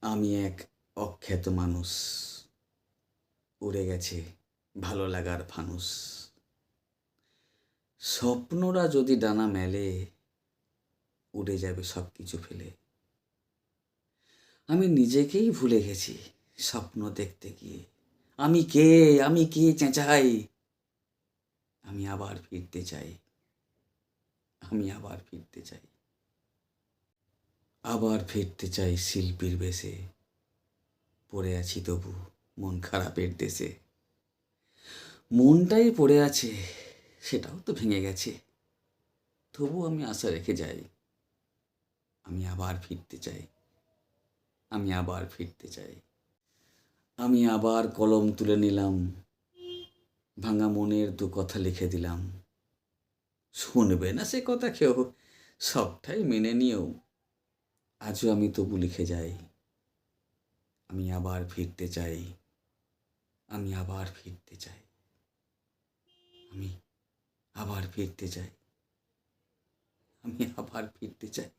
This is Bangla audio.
আমি এক অখ্যাত মানুষ। উড়ে গেছে ভালো লাগার ফানুস। স্বপ্নরা যদি ডানা মেলে, উড়ে যাবে সব কিছু ফেলে। আমি নিজেকেই ভুলে গেছি স্বপ্ন দেখতে গিয়ে। আমি কে? আমি কে চেঁচাই? আমি আবার ফিরতে চাই। আমি আবার ফিরতে চাই। আবার ফিরতে চাই শিল্পীর বেশে। পড়ে আছি তবু মন খারাপের দেশে। মনটাই পড়ে আছে, সেটাও তো ভেঙে গেছে। তবু আমি আশা রেখে যাই, আমি আবার ফিরতে চাই, আমি আবার ফিরতে চাই। আমি আবার কলম তুলে নিলাম, ভাঙা মনের দু কথা লিখে দিলাম। শুনবে না সে কথা কেউ, সবটাই মেনে নিয়েও আজও আমি তবু লিখে যাই। আমি আবার ফিরতে চাই। আমি আবার ফিরতে চাই। আমি আবার ফিরতে চাই। আমি আবার ফিরতে চাই।